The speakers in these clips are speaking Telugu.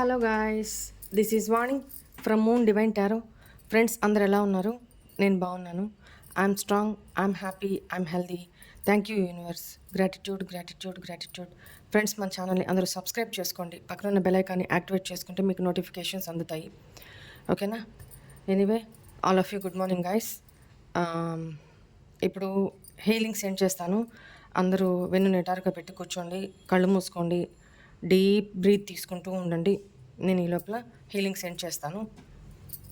Hello guys this is Vani from moon divine tarot. Friends అందరు ఎలా ఉన్నారు? నేను బాగున్నాను. I'm strong I'm happy I'm healthy thank you universe. Gratitude gratitude gratitude. Friends మన ఛానల్ని అందరూ సబ్స్క్రైబ్ చేసుకోండి. పక్కన ఉన్న బెల్ ఐకాన్ని యాక్టివేట్ చేసుకుంటే మీకు నోటిఫికేషన్స్ అందుతాయి. ఓకేనా? Anyway all of you good morning guys. ఇప్పుడు హీలింగ్ సెండ్ చేస్తాను? అందరూ వెన్ను నిటారుగా పెట్టి కూర్చోండి కళ్ళు మూసుకోండి. డీప్ బ్రీత్ తీసుకుంటూ ఉండండి. నేను ఈ లోపల హీలింగ్ సెండ్ చేస్తాను.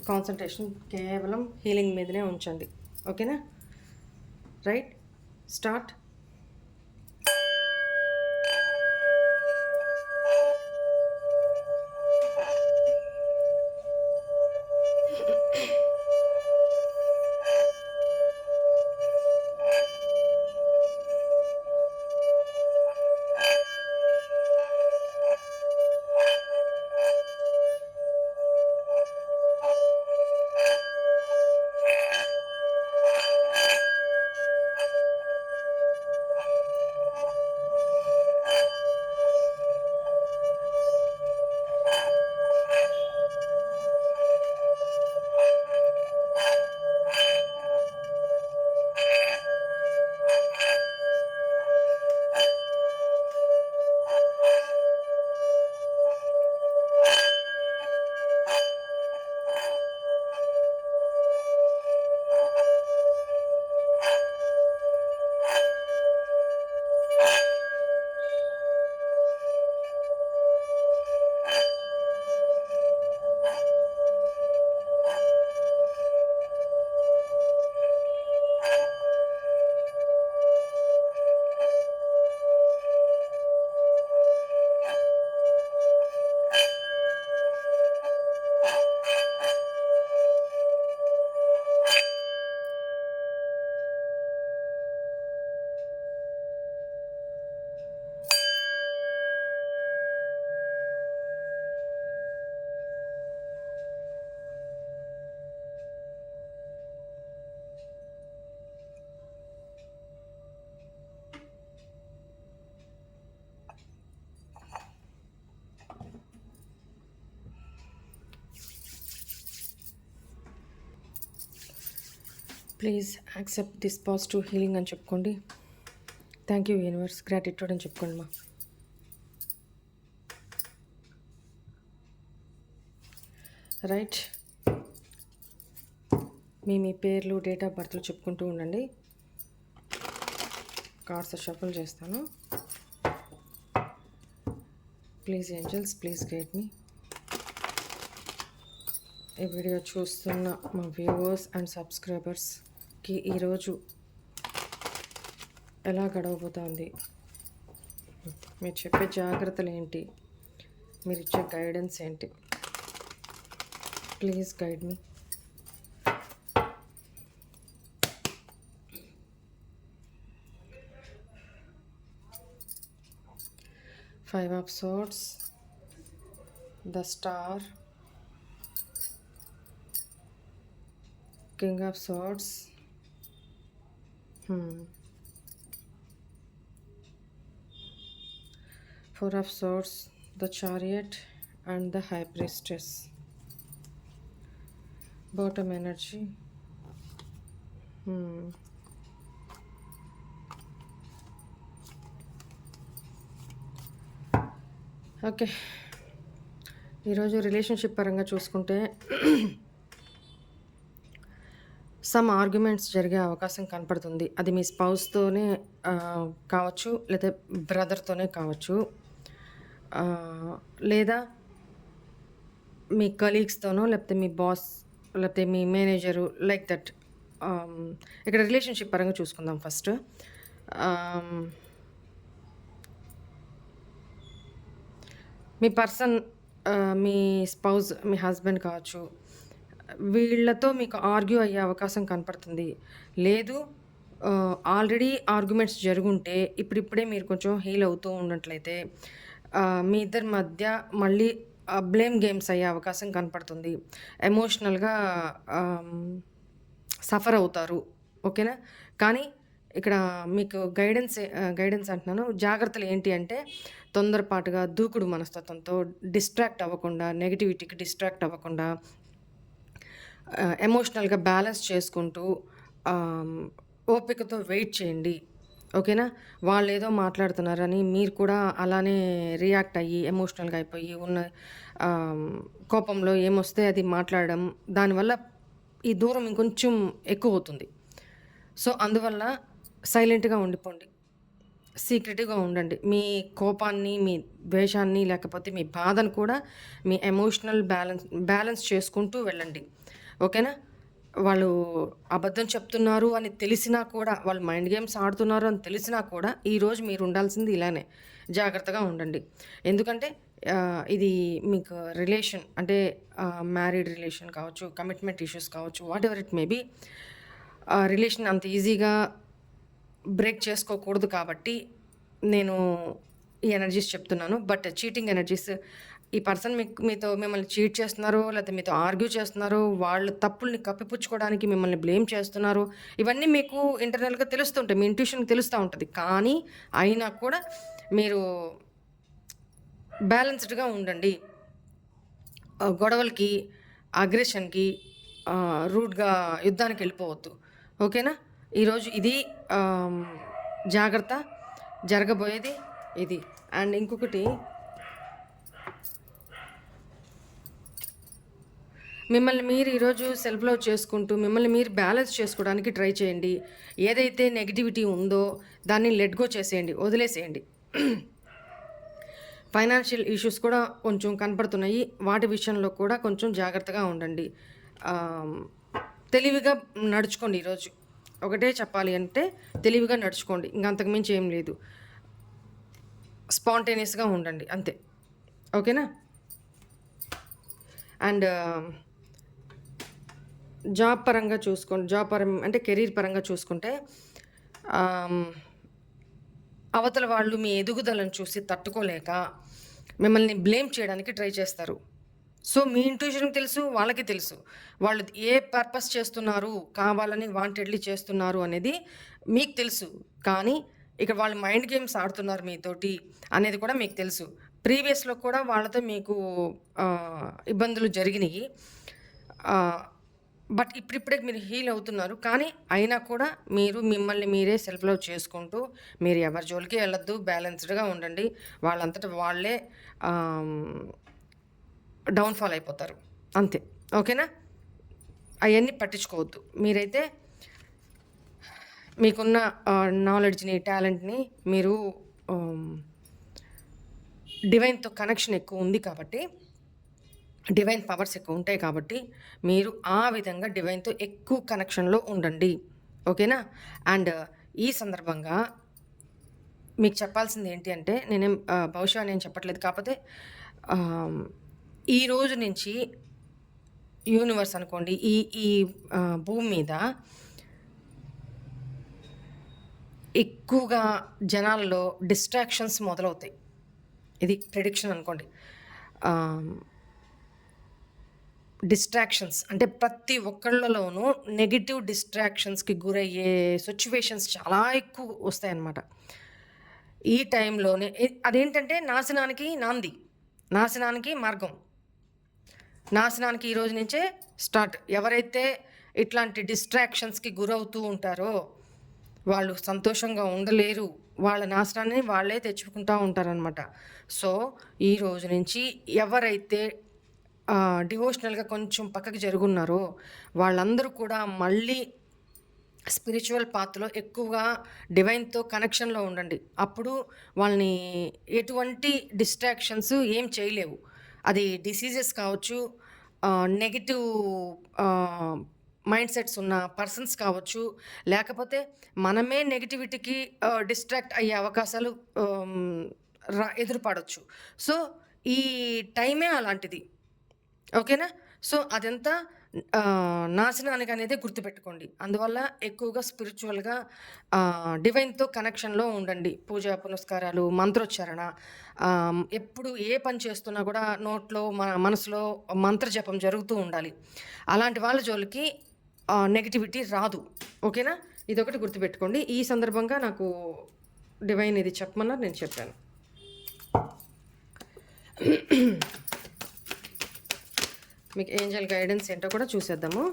కాన్సన్ట్రేషన్ కేవలం హీలింగ్ మీదనే ఉంచండి. ఓకేనా? Right? Start. Please accept this positive healing అని చెప్పుకోండి. థ్యాంక్ యూ యూనివర్స్ గ్రాటిట్యూడ్ అని చెప్పుకోండి మా. రైట్ మీ మీ పేర్లు డేట్ ఆఫ్ బర్త్లు చెప్పుకుంటూ ఉండండి. కార్డ్స్ షఫుల్ చేస్తాను. Please angels please guide me ఈ వీడియో చూస్తున్న మా వ్యూవర్స్ అండ్ సబ్స్క్రైబర్స్ సబ్స్క్రైబర్స్కి ఈరోజు ఎలా గడవబోతోంది? మీరు చెప్పే జాగ్రత్తలు ఏంటి? మీరు ఇచ్చే గైడెన్స్ ఏంటి? Please guide me five of swords the star King of Swords. Four of swords the chariot and the high priestess bottom energy okay ఈరోజు రిలేషన్షిప్ పరంగా చూసుకుంటే సమ్ ఆర్గ్యుమెంట్స్ జరిగే అవకాశం కనపడుతుంది. అది మీ స్పౌస్తోనే కావచ్చు లేదా బ్రదర్తోనే కావచ్చు. లేదా మీ కలీగ్స్తోనో లేకపోతే మీ బాస్ లేకపోతే మీ మేనేజరు లైక్ దట్ ఇక్కడ రిలేషన్షిప్ పరంగా చూసుకుందాం ఫస్ట్. మీ పర్సన్ మీ స్పౌజ్ మీ హస్బెండ్ కావచ్చు వీళ్ళతో మీకు ఆర్గ్యూ అయ్యే అవకాశం కనపడుతుంది. లేదు ఆల్రెడీ ఆర్గ్యుమెంట్స్ జరుగుంటే ఇప్పుడిప్పుడే మీరు కొంచెం హీల్ అవుతూ ఉన్నట్లయితే మీ ఇద్దరి మధ్య మళ్ళీ బ్లేమ్ గేమ్స్ అయ్యే అవకాశం కనపడుతుంది. ఎమోషనల్గా సఫర్ అవుతారు. ఓకేనా? కానీ ఇక్కడ మీకు గైడెన్స్ గైడెన్స్ అంటున్నాను. జాగ్రత్తలు ఏంటి అంటే తొందరపాటుగా దూకుడు మనస్తత్వంతో డిస్ట్రాక్ట్ అవ్వకుండా నెగిటివిటీకి డిస్ట్రాక్ట్ అవ్వకుండా ఎమోషనల్గా బ్యాలెన్స్ చేసుకుంటూ ఓపికతో వెయిట్ చేయండి. ఓకేనా? వాళ్ళు ఏదో మాట్లాడుతున్నారని మీరు కూడా అలానే రియాక్ట్ అయ్యి ఎమోషనల్గా అయిపోయి ఉన్న కోపంలో ఏమొస్తే అది మాట్లాడడం దానివల్ల ఈ దూరం ఇంకొంచెం ఎక్కువ అవుతుంది. సో అందువల్ల సైలెంట్గా ఉండిపోండి. సీక్రెట్గా ఉండండి. మీ కోపాన్ని మీ ద్వేషాన్ని లేకపోతే మీ బాధను కూడా మీ ఎమోషనల్ బ్యాలెన్స్ బ్యాలెన్స్ చేసుకుంటూ వెళ్ళండి. ఓకేనా? వాళ్ళు అబద్ధం చెప్తున్నారు అని తెలిసినా కూడా వాళ్ళు మైండ్ గేమ్స్ ఆడుతున్నారు అని తెలిసినా కూడా ఈరోజు మీరు ఉండాల్సింది ఇలానే. జాగ్రత్తగా ఉండండి. ఎందుకంటే ఇది మీకు రిలేషన్ అంటే మ్యారీడ్ రిలేషన్ కావచ్చు కమిట్మెంట్ ఇష్యూస్ కావచ్చు whatever it maybe relation అంత ఈజీగా బ్రేక్ చేసుకోకూడదు కాబట్టి నేను ఈ ఎనర్జీస్ చెప్తున్నాను. బట్ చీటింగ్ ఎనర్జీస్ ఈ పర్సన్ మీకు మీతో మిమ్మల్ని చీట్ చేస్తున్నారు లేకపోతే మీతో ఆర్గ్యూ చేస్తున్నారు వాళ్ళ తప్పుల్ని కప్పిపుచ్చుకోవడానికి మిమ్మల్ని బ్లేమ్ చేస్తున్నారు ఇవన్నీ మీకు ఇంటర్నల్గా తెలుస్తుంటాయి మీ ఇంట్యూషన్కి తెలుస్తూ ఉంటుంది. కానీ అయినా కూడా మీరు బ్యాలెన్స్డ్గా ఉండండి. గొడవలకి అగ్రెషన్కి రూట్గా యుద్ధానికి వెళ్ళిపోవద్దు. ఓకేనా? ఈరోజు ఇది జాగ్రత్త జరగబోయేది ఇది. అండ్ ఇంకొకటి మిమ్మల్ని మీరు ఈరోజు సెల్ఫ్ లవ్ చేసుకుంటూ మిమ్మల్ని మీరు బ్యాలెన్స్ చేసుకోవడానికి ట్రై చేయండి. ఏదైతే నెగిటివిటీ ఉందో దాన్ని లెట్ గో చేసేయండి వదిలేసేయండి. ఫైనాన్షియల్ ఇష్యూస్ కూడా కొంచెం కనపడుతున్నాయి. వాటి విషయంలో కూడా కొంచెం జాగ్రత్తగా ఉండండి. తెలివిగా నడుచుకోండి ఈరోజు. ఒకటే చెప్పాలి అంటే తెలివిగా నడుచుకోండి. ఇంకా అంతకుమించి ఏం లేదు. స్పాంటేనియస్గా ఉండండి. అంతే. ఓకేనా? అండ్ జాబ్ పరంగా చూసుకోండి జాబ్ పరం అంటే కెరీర్ పరంగా చూసుకుంటే అవతల వాళ్ళు మీ ఎదుగుదలను చూసి తట్టుకోలేక మిమ్మల్ని బ్లేమ్ చేయడానికి ట్రై చేస్తారు. సో మీ ఇంట్యూషన్ తెలుసు వాళ్ళకి తెలుసు. వాళ్ళు ఏ పర్పస్ చేస్తున్నారు కావాలని వాంటెడ్లీ చేస్తున్నారు అనేది మీకు తెలుసు. కానీ ఇక్కడ వాళ్ళు మైండ్ గేమ్స్ ఆడుతున్నారు మీతోటి అనేది కూడా మీకు తెలుసు. ప్రీవియస్లో కూడా వాళ్ళతో మీకు ఇబ్బందులు జరిగినాయి. బట్ ఇప్పుడిప్పుడే మీరు హీల్ అవుతున్నారు. కానీ అయినా కూడా మీరు మిమ్మల్ని మీరే సెల్ఫ్ లవ్ చేసుకుంటూ మీరు ఎవరి జోలికి వెళ్ళొద్దు బ్యాలెన్స్డ్గా ఉండండి. వాళ్ళంతటా వాళ్ళే డౌన్ఫాల్ అయిపోతారు. అంతే. ఓకేనా? అవన్నీ పట్టించుకోవద్దు. మీరైతే మీకున్న నాలెడ్జ్ని టాలెంట్ని మీరు డివైన్తో కనెక్షన్ ఎక్కువ ఉంది కాబట్టి డివైన్ పవర్స్ ఎక్కువ ఉంటాయి కాబట్టి మీరు ఆ విధంగా డివైన్తో ఎక్కువ కనెక్షన్లో ఉండండి. ఓకేనా? అండ్ ఈ సందర్భంగా మీకు చెప్పాల్సింది ఏంటి అంటే నేనేం బహుశా నేను చెప్పట్లేదు. కాకపోతే ఈ రోజు నుంచి యూనివర్స్ అనుకోండి ఈ ఈ భూమి మీద ఎక్కువగా జనాలలో డిస్ట్రాక్షన్స్ మొదలవుతాయి. ఇది ప్రిడిక్షన్ అనుకోండి. డిస్ట్రాక్షన్స్ అంటే ప్రతి ఒక్కళ్ళలోనూ నెగిటివ్ డిస్ట్రాక్షన్స్కి గురయ్యే సిచ్యువేషన్స్ చాలా ఎక్కువ వస్తాయన్నమాట. ఈ టైంలోనే అదేంటంటే నాశనానికి నాంది నాశనానికి మార్గం. నాశనానికి ఈ రోజు నుంచే స్టార్ట్ ఎవరైతే ఇట్లాంటి డిస్ట్రాక్షన్స్కి గురవుతూ ఉంటారో వాళ్ళు సంతోషంగా ఉండలేరు. వాళ్ళ నాశనాన్ని వాళ్ళే తెచ్చుకుంటూ ఉంటారనమాట సో ఈ రోజు నుంచి ఎవరైతే డివోషనల్గా కొంచెం పక్కకి జరుగున్నారో. వాళ్ళందరూ కూడా మళ్ళీ స్పిరిచువల్ పాత్లో ఎక్కువగా డివైన్తో కనెక్షన్లో ఉండండి. అప్పుడు వాళ్ళని ఎటువంటి డిస్ట్రాక్షన్స్ ఏం చేయలేవు. అది డిసీజెస్ కావచ్చు నెగిటివ్ మైండ్ సెట్స్ ఉన్న పర్సన్స్ కావచ్చు లేకపోతే మనమే నెగిటివిటీకి డిస్ట్రాక్ట్ అయ్యే అవకాశాలు రా ఎదురుపడవచ్చు సో ఈ టైమే అలాంటిది. ఓకేనా? సో అదంతా నాశనానికి అనేది గుర్తుపెట్టుకోండి. అందువల్ల ఎక్కువగా స్పిరిచువల్గా డివైన్తో కనెక్షన్లో ఉండండి. పూజా పునస్కారాలు మంత్రోచ్చారణ ఎప్పుడు ఏ పని చేస్తున్నా కూడా నోట్లో మన మనసులో మంత్ర జపం జరుగుతూ ఉండాలి. అలాంటి వాళ్ళ జోలికి నెగిటివిటీ రాదు. ఓకేనా? ఇదొకటి గుర్తుపెట్టుకోండి. ఈ సందర్భంగా నాకు డివైన్ ఇది చెప్పమన్నారు నేను చెప్పాను. మీకు ఏంజల్ గైడెన్స్ ఏంటో కూడా చూసేద్దాము.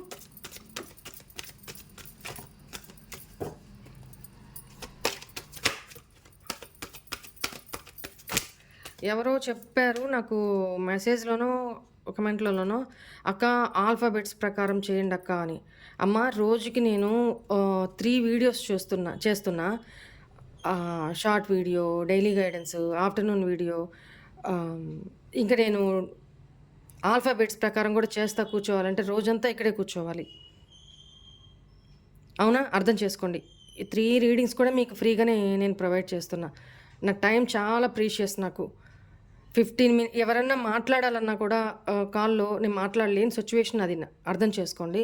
ఎవరో చెప్పారు నాకు మెసేజ్లోనో కమెంట్లలోనో అక్క ఆల్ఫాబెట్స్ ప్రకారం చేయండి అక్క అని. అమ్మ రోజుకి నేను త్రీ వీడియోస్ చూస్తున్నా చేస్తున్నా. Short video daily guidance afternoon video ఇంకా నేను ఆల్ఫాబెట్స్ ప్రకారం కూడా చేస్తా కూర్చోవాలంటే రోజంతా ఇక్కడే కూర్చోవాలి. అవునా? అర్థం చేసుకోండి. ఈ త్రీ రీడింగ్స్ కూడా మీకు ఫ్రీగానే నేను ప్రొవైడ్ చేస్తున్నా. నా టైం చాలా ప్రీషియస్ నాకు. ఫిఫ్టీన్ మినిట్ ఎవరన్నా మాట్లాడాలన్నా కూడా కాల్లో నేను మాట్లాడలేని సిచ్యువేషన్ అది. అర్థం చేసుకోండి.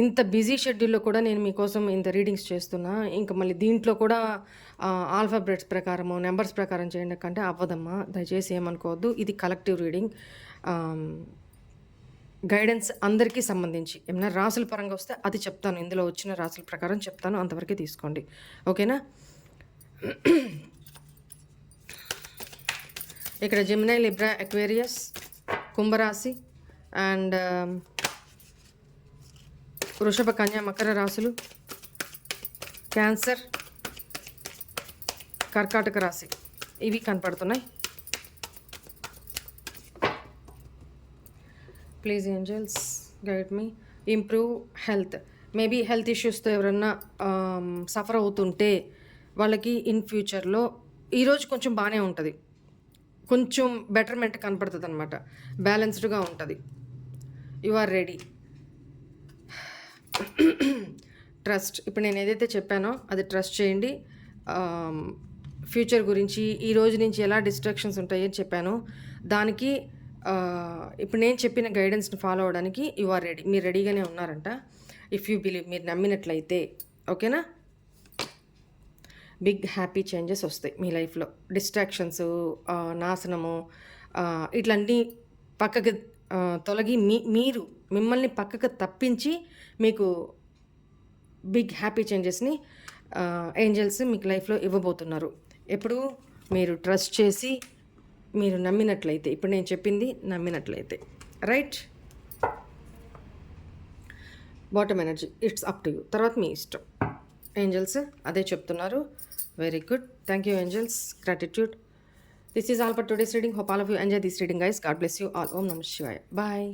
ఇంత బిజీ షెడ్యూల్లో కూడా నేను మీకోసం ఇంత రీడింగ్స్ చేస్తున్నా. ఇంకా మళ్ళీ దీంట్లో కూడా ఆల్ఫాబెట్స్ ప్రకారము నెంబర్స్ ప్రకారం చేయండి కంటే అవ్వదమ్మా. దయచేసి ఏమనుకోవద్దు. ఇది కలెక్టివ్ రీడింగ్ గైడెన్స్ అందరికీ సంబంధించి. ఏమైనా రాసుల పరంగా వస్తే అది చెప్తాను. ఇందులో వచ్చిన రాసుల ప్రకారం చెప్తాను. అంతవరకే తీసుకోండి. ఓకేనా? ఇక్కడ జెమినై లిబ్రా ఎక్వేరియస్ కుంభరాశి అండ్ um, వృషభ కన్యా మకర రాశులు క్యాన్సర్ కర్కాటక రాశి. ఇవి కనపడుతున్నాయి. Please angels guide me. Improve health. Maybe health ఇష్యూస్తో ఎవరన్నా సఫర్ అవుతుంటే వాళ్ళకి ఇన్ ఫ్యూచర్లో ఈరోజు కొంచెం బాగానే ఉంటుంది. కొంచెం బెటర్మెంట్ కనపడుతుంది అనమాట బ్యాలెన్స్డ్గా ఉంటుంది. You are ready. ట్రస్ట్. ఇప్పుడు నేను ఏదైతే చెప్పానో అది ట్రస్ట్ చేయండి. ఫ్యూచర్ గురించి ఈ రోజు నుంచి ఎలా డిస్ట్రాక్షన్స్ ఉంటాయని చెప్పాను. దానికి ఇప్పుడు నేను చెప్పిన గైడెన్స్ని ఫాలో అవ్వడానికి యు ఆర్ రెడీ మీరు రెడీగానే ఉన్నారంట. ఇఫ్ యూ బిలీవ్ మీరు నమ్మినట్లయితే ఓకేనా బిగ్ హ్యాపీ చేంజెస్ వస్తాయి మీ లైఫ్లో డిస్ట్రాక్షన్స్ నాశనము ఆ, ఇట్లన్నీ పక్కకి తొలగి మీ మీరు మిమ్మల్ని పక్కకు తప్పించి మీకు బిగ్ హ్యాపీ చేంజెస్ని ఏంజల్స్ మీకు లైఫ్లో ఇవ్వబోతున్నారు. ఎప్పుడు? మీరు ట్రస్ట్ చేసి మీరు నమ్మినట్లయితే ఇప్పుడు నేను చెప్పింది నమ్మినట్లయితే. Right bottom energy it's up to you తర్వాత మీ ఇష్టం. ఏంజల్స్ అదే చెప్తున్నారు. Very good thank you angels gratitude this is all for today's reading hope all of you enjoy this reading guys God bless you all ఓం నమ శివాయ బాయ్